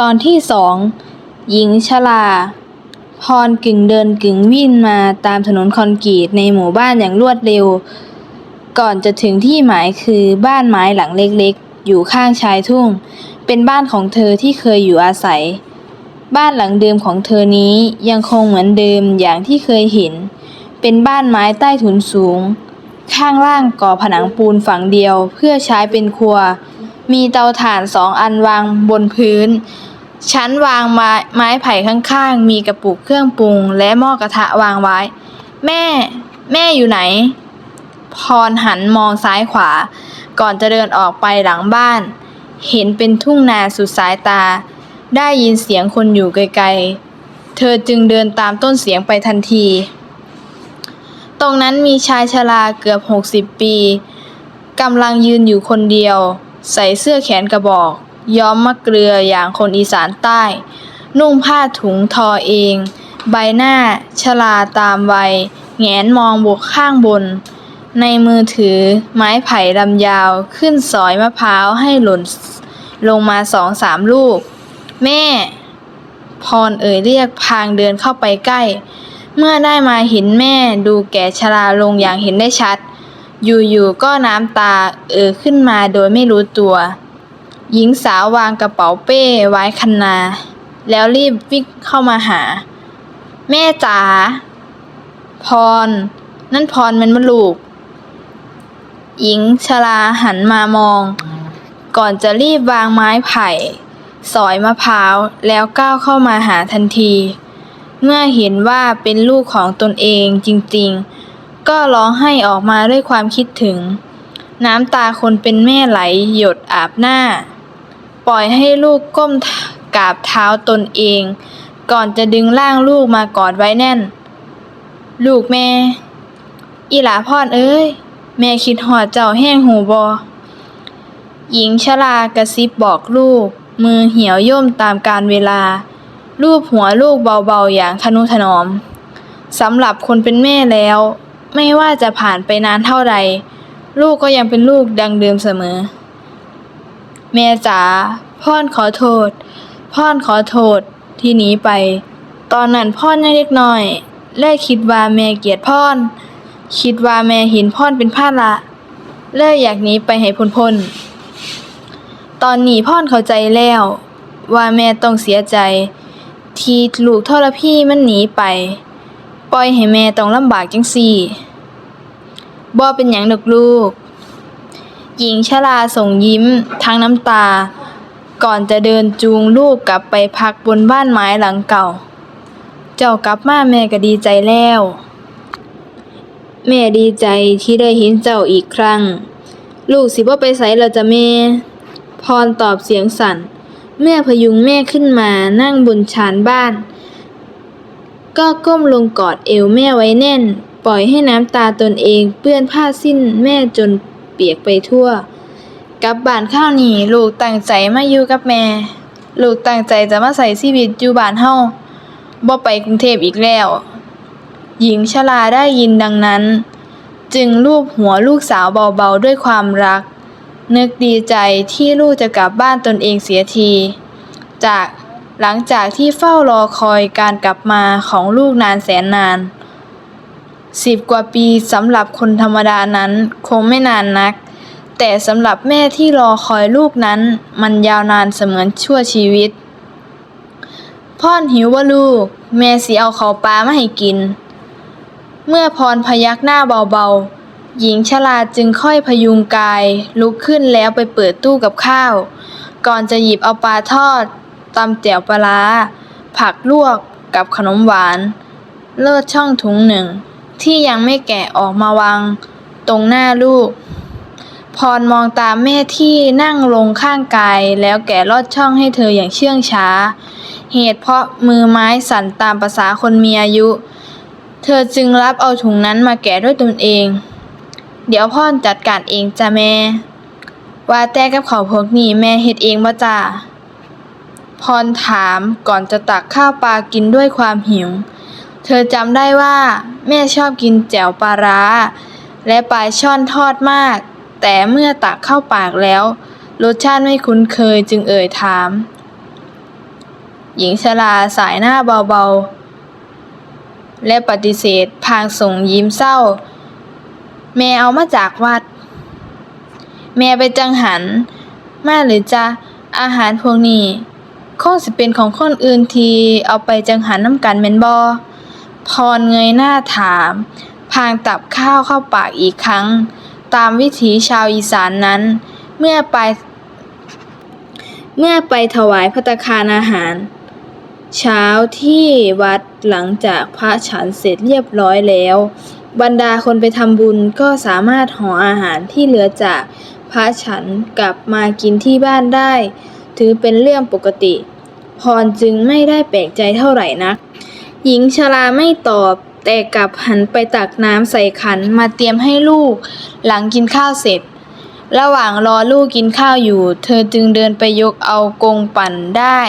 ตอนที่สองหญิงชรา พรกึ่งเดินกึ่งวิ่งมาตามถนนคอนกรีตในหมู่บ้านอย่างรวดเร็ว ก่อนจะถึงที่หมายคือบ้านไม้หลังเล็กๆ อยู่ข้างชายทุ่ง เป็นบ้านของเธอที่เคยอยู่อาศัย บ้านหลังเดิมของเธอนี้ยังคงเหมือนเดิมอย่างที่เคยเห็น เป็นบ้านไม้ใต้ถุนสูง ข้างล่างก่อผนังปูนฝั่งเดียวเพื่อใช้เป็นครัว มีเตาถ่านสองอันวางบนพื้น ชั้นวางไม้ไม้ไผ่ข้างๆ มีกระปุกเครื่องปรุง และหม้อกระทะวางไว้ แม่ แม่อยู่ไหน พรหันมองซ้ายขวา ก่อนจะเดินออกไปหลังบ้าน เห็นเป็นทุ่งนาสุดสายตา ได้ยินเสียงคนอยู่ไกลๆ เธอจึงเดินตามต้นเสียงไปทันที ตรงนั้นมีชายชราเกือบหกสิบปีกำลังยืนอยู่คนเดียว ใส่เสื้อแขนกระบอก ย้อมมะเกลืออย่างคนอีสานใต้ นุ่งผ้าถุงทอเอง ใบหน้าชราตามวัยแงนมองบวกข้างบน ในมือถือไม้ไผ่ลำยาวขึ้นสอยมะพร้าวให้หล่นลงมาสองสามลูก แม่ พรเอ่ยเรียกพางเดินเข้าไปใกล้ เมื่อได้มาเห็นแม่ดูแก่ชราลงอย่างเห็นได้ชัด อยู่ ๆ ก็น้ำตาเอ่อขึ้นมาโดยไม่รู้ตัว หญิงสาววางกระเป๋าเป้ไว้คันนา แล้วรีบวิ่งเข้ามาหา แม่จ๋า พร นั่นพรมันมาลูก หญิงชราหันมามอง ก่อนจะรีบวางไม้ไผ่ สอยมะพร้าว แล้วก้าวเข้ามาหาทันที เมื่อเห็นว่าเป็นลูกของตนเองจริง ๆ ก็ร้องไห้ออกมาด้วยความคิดถึง น้ำตาคนเป็นแม่ไหลหยดอาบหน้า ปล่อยให้ลูกก้มกราบเท้าตนเอง ก่อนจะดึงร่างลูกมากอดไว้แน่น ลูกแม่ อีหลาพรเอ้ย แม่คิดหอดเจ้าแห้งหูบอหญิงชรากระซิบบอกลูก มือเหี่ยวย่มตามกาลเวลา รูปหัวลูกเบาๆอย่างทนุถนอมสำหรับคนเป็นแม่แล้ว ไม่ว่าจะผ่านไปนานเท่าใด ลูกก็ยังเป็นลูกดังเดิมเสมอแม่จ๋าพ่อนขอโทษ พ่อนขอโทษที่หนีไป ตอนนั้นพ่อนยังเล็กน้อยและคิดว่าแม่เกลียดพ่อน คิดว่าแม่เห็นพ่อนเป็นภาระเลยอยากหนีไปให้พ้นพ้นตอนนี้พ่อนเข้าใจแล้ว ว่าแม่ต้องเสียใจ ที่ลูกทรพี่มันหนีไป ปล่อยให้แม่ต้องลำบากจังซี่บ่เป็นหยังดอกลูก หญิงชราส่งยิ้มทั้งน้ำตา ก่อนจะเดินจูงลูกกลับไปพักบนบ้านไม้หลังเก่า เจ้ากลับมาแม่ก็ดีใจแล้ว แม่ดีใจที่ได้เห็นเจ้าอีกครั้ง ลูกสิบ่ไปไสแล้วจะแม่ พรตอบเสียงสั่น เมื่อพยุงแม่ขึ้นมานั่งบนชานบ้าน ก็ก้มลงกอดเอวแม่ไว้แน่น ปล่อยให้น้ำตาตนเองเปื้อนผ้าสิ้นแม่จนเปียกไปทั่ว กลับบ้านข้าวนี่ลูกตั้งใจมาอยู่กับแม่ ลูกตั้งใจจะมาใส่ชีวิตอยู่บ้านเฮาบ่ไปกรุงเทพอีกแล้ว หญิงชราได้ยินดังนั้น จึงลูบหัวลูกสาวเบาๆด้วยความรัก นึกดีใจที่ลูกจะกลับบ้านตนเองเสียที จาก หลังจากที่เฝ้ารอคอยการกลับมาของลูกนานแสนนานสิบกว่าปีสำหรับคนธรรมดานั้นคงไม่นานนัก แต่สำหรับแม่ที่รอคอยลูกนั้น มันยาวนานเสมือนชั่วชีวิต พ่อนหิวว่าลูก แม่สิเอาข้าวปลามาให้กิน เมื่อพรพยักหน้าเบาๆ หญิงชราจึงค่อยพยุงกาย ลุกขึ้นแล้วไปเปิดตู้กับข้าว ก่อนจะหยิบเอาปลาทอด ตำแจ่วปลาร้า ผักลวกกับขนมหวาน เลิศช่องถุงหนึ่ง ที่ยังไม่แกะออกมาวางตรงหน้าลูก พรมองตามแม่ที่นั่งลงข้างกายแล้วแกะลอดช่องให้เธออย่างเชื่องช้า เหตุเพราะมือไม้สั่นตามภาษาคนมีอายุ เธอจึงรับเอาถุงนั้นมาแกะด้วยตนเอง เดี๋ยวพ่อจัดการเองจ้ะแม่ ว่าแต่กับเขาพวกนี้แม่เฮ็ดเองบ่จ้า พรถามก่อนจะตักข้าวปลากินด้วยความหิว เธอจำได้ว่า แม่ชอบกินแจ่วปลาร้า และปลาช่อนทอดมาก แต่เมื่อตักเข้าปากแล้ว รสชาติไม่คุ้นเคยจึงเอ่ยถาม หญิงชราสายหน้าเบาๆ และปฏิเสธพางส่งยิ้มเศร้า แม่เอามาจากวัด แม่ไปจังหัน มาหรือจะอาหารพวกนี้ คงสิเป็นของคนอื่นที่เอาไปจังหันน้ำกันแม่นบ่ พรเงยหน้าถาม พลางตับข้าวเข้าปากอีกครั้ง ตามวิถีชาวอีสานนั้น เมื่อไป เมื่อไปถวายภัตคารอาหาร เช้าที่วัดหลังจากพระฉันเสร็จเรียบร้อยแล้ว บรรดาคนไปทำบุญก็สามารถห่ออาหารที่เหลือจากพระฉันกลับมากินที่บ้านได้ ถือเป็นเรื่องปกติ พรจึงไม่ได้แปลกใจเท่าไหร่นัก หญิงชราไม่ตอบแต่กลับหันไปตักน้ำใส่ขันมาเตรียมให้ลูก หลังกินข้าวเสร็จ ระหว่างรอลูกกินข้าวอยู่ เธอจึงเดินไปยกเอากงปั่นได้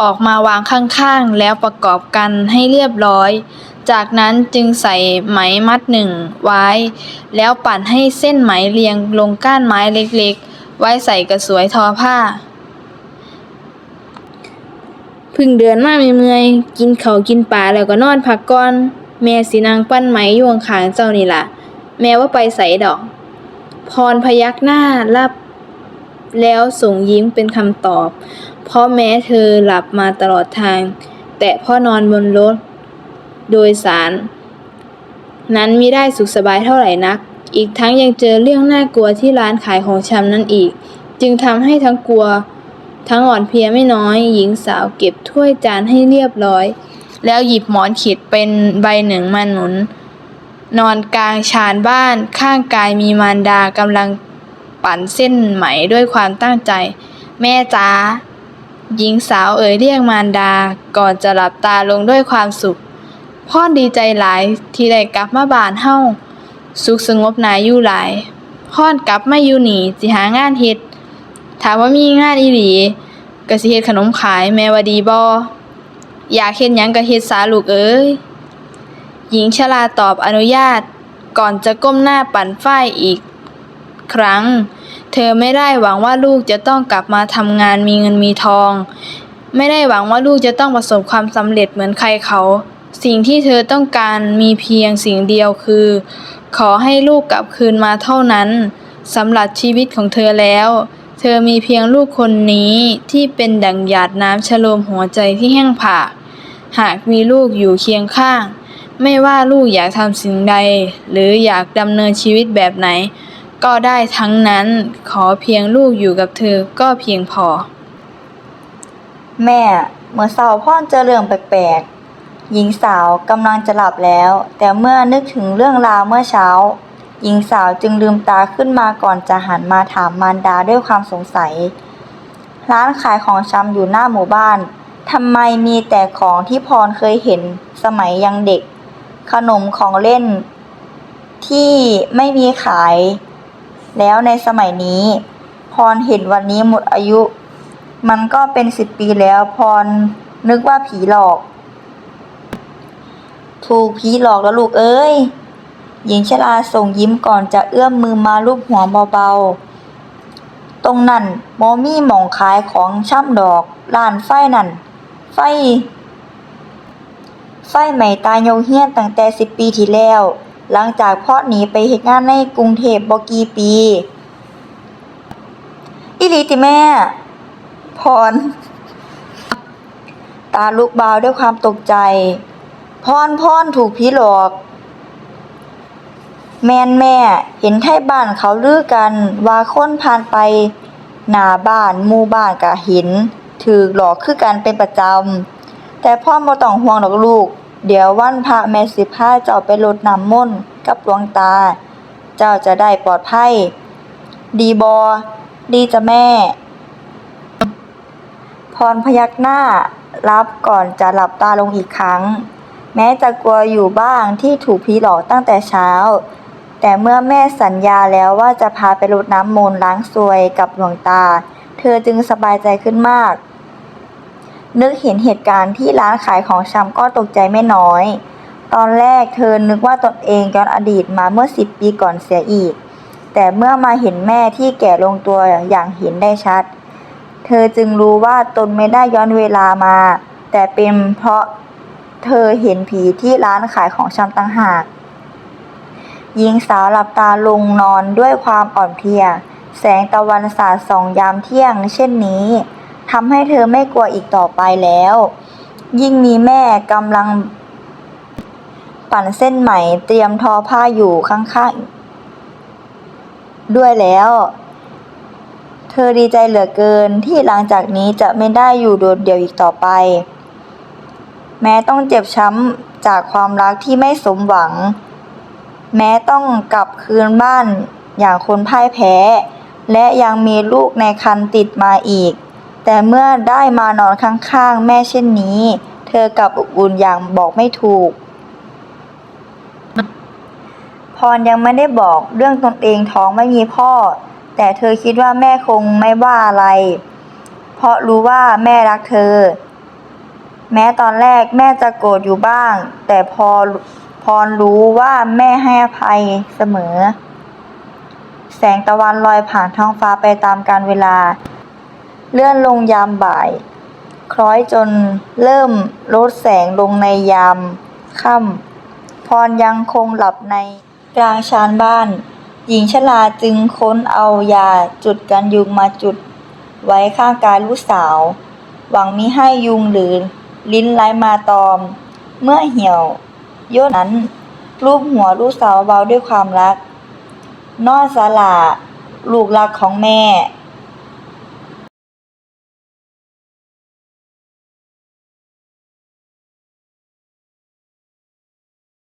ออกมาวางข้างๆ แล้วประกอบกันให้เรียบร้อย จากนั้นจึงใส่ไหมมัดหนึ่งไว้ แล้วปั่นให้เส้นไหมเรียงลงก้านไม้เล็กๆ ไว้ใส่กระสวยทอผ้า พึ่งเดือนมาเมื่อยๆกินเขากินปลาแล้วก็นอนพักก่อน แม่สินางปั้นไหมอยู่ข้างเจ้านี่ล่ะ แม่ว่าไปใส่ดอก พรพยักหน้ารับ แล้วส่งยิ้มเป็นคำตอบ เพราะแม้เธอหลับมาตลอดทาง แต่พ่อนอนบนรถ โดยสาร นั้นมิได้สุขสบายเท่าไหร่นัก อีกทั้งยังเจอเรื่องน่ากลัวที่ร้านขายของชำนั่นอีก จึงทำให้ทั้งกลัว ทั้งอ่อนเพลียไม่น้อย หญิงสาวเก็บถ้วยจานให้เรียบร้อย แล้วหยิบหมอนขีดเป็นใบหนึ่งมาหนุน นอนกลางชานบ้าน ข้างกายมีมารดากำลังปั่นเส้นไหมด้วยความตั้งใจ แม่จ๋าหญิงสาวเอ่ยเรียกมารดา ก่อนจะหลับตาลงด้วยความสุข พ่อดีใจหลายที่ได้กลับมาบ้านเฮาสุขสงบนายอยู่หลายพ่อนกลับมาอยู่หนีสิหางานเฮ็ด ถามว่ามีงานอีหลีก็สิเฮ็ดขนมขายแม่ว่าดีบ่อยากเฮ็ดหยังก็เฮ็ดสาลูกเอ้ยหญิงชราตอบอนุญาต ก่อนจะก้มหน้าปั่นฝ้ายอีก ครั้ง เธอไม่ได้หวังว่าลูกจะต้องกลับมาทำงานมีเงินมีทอง ไม่ได้หวังว่าลูกจะต้องประสบความสำเร็จเหมือนใครเขา สิ่งที่เธอต้องการมีเพียงสิ่งเดียวคือ ขอให้ลูกกลับคืนมาเท่านั้นสำหรับชีวิตของเธอแล้ว ธอมีเพียงลูกคนนี้ที่เป็นดั่งหยาดน้ำชโลมหัวใจที่แห้งผาก หากมีลูกอยู่เคียงข้าง ไม่ว่าลูกอยากทำสิ่งใด หรืออยากดำเนินชีวิตแบบไหน ก็ได้ทั้งนั้นขอเพียงลูกอยู่กับเธอก็เพียงพอ แม่เมื่อเช้าพ่อเจอเรื่องแปลกๆหญิงสาวกำลังจะหลับแล้ว แต่เมื่อนึกถึงเรื่องราวเมื่อเช้า หญิงสาวจึงลืมตาขึ้นมาก่อนจะหันมาถามมารดาด้วยความสงสัย ร้านขายของชำอยู่หน้าหมู่บ้านทำไมมีแต่ของที่พรเคยเห็นสมัยยังเด็ก ขนมของเล่น ที่ไม่มีขาย แล้วในสมัยนี้ พรเห็นวันนี้หมดอายุ มันก็เป็นสิบปีแล้วพรนึกว่าผีหลอก ถูกผีหลอกแล้วลูกเอ้ย หญิงชราส่งยิ้มก่อนจะเอื้อมมือมาลูบหัวเบาๆ ตรงนั้นมอมี่หม่องขายของช่ำดอกร้านไฟนั่น ไฟ ไฟไหม้ตายโยเฮียนตั้งแต่สิบปีที่แล้ว หลังจากพ่อหนีไปเฮ็ดงานในกรุงเทพบกี่ปีอีหลีติแม่ พร ตาลูกบาวด้วยความตกใจ พรพรถูกผีหลอก แม่นแม่เห็นไทบ้านเขาลือกันว่าคนผ่านไป หน้าบ้านหมู่บ้านก็เห็นถูกหลอกคือกันเป็นประจำ แต่พ่อบ่ต้องห่วงดอกลูก เดี๋ยววันพระแม่สิพาเจ้าไปรดน้ำมนต์กับหลวงตา เจ้าจะได้ปลอดภัย ดีบอ ดีจ้ะแม่ พรพยักหน้ารับก่อนจะหลับตาลงอีกครั้ง แม้จะกลัวอยู่บ้างที่ถูกผีหลอกตั้งแต่เช้า แต่เมื่อแม่สัญญาแล้วว่าจะพาไปรดน้ำมนต์ล้างซวยกับหลวงตา เธอจึงสบายใจขึ้นมาก นึกเห็นเหตุการณ์ที่ร้านขายของชำก็ตกใจไม่น้อย ตอนแรกเธอนึกว่าตนเองย้อนอดีตมาเมื่อสิบปีก่อนเสียอีก แต่เมื่อมาเห็นแม่ที่แก่ลงตัวอย่างเห็นได้ชัด เธอจึงรู้ว่าตนไม่ได้ย้อนเวลามา แต่เป็นเพราะเธอเห็นผีที่ร้านขายของชำต่างหาก หญิงสาวหลับตาลงนอนด้วยความอ่อนเพลีย แสงตะวันสาดส่องยามเที่ยง เช่นนี้ทำให้เธอไม่กลัวอีกต่อไปแล้ว ยิ่งมีแม่กำลัง ปั่นเส้นไหมเตรียมทอผ้าอยู่ข้างๆ ด้วยแล้ว เธอดีใจเหลือเกินที่หลังจากนี้จะไม่ได้อยู่โดดเดี่ยวอีกต่อไป แม้ต้องเจ็บช้ำจากความรักที่ไม่สมหวัง แม้ต้องกลับคืนบ้านอย่างคนพ่ายแพ้ และยังมีลูกในครรภ์ติดมาอีก แต่เมื่อได้มานอนข้างๆ แม่เช่นนี้ เธอกลับอบอุ่นอย่างบอกไม่ถูก พรยังไม่ได้บอกเรื่องตนเองท้องไม่มีพ่อ แต่เธอคิดว่าแม่คงไม่ว่าอะไร เพราะรู้ว่าแม่รักเธอ แม้ตอนแรกแม่จะโกรธอยู่บ้าง แต่พอ พรรู้ว่าแม่ให้อภัยเสมอ แสงตะวันลอยผ่านท้องฟ้าไปตามกาลเวลา เลื่อนลงยามบ่าย คล้อยจนเริ่มลดแสงลงในยามค่ำพรยังคงหลับในกลางชานบ้าน หญิงชราจึงค้นเอายาจุดกันยุงมาจุด ไว้ข้างกายลูกสาว หวังมิให้ยุงหรือลิ้นไร้มาตอม เมื่อเหี่ยว ยนนั้นรูปหัวลูกสาวเบาด้วยความรัก นอสลาลูกรักของแม่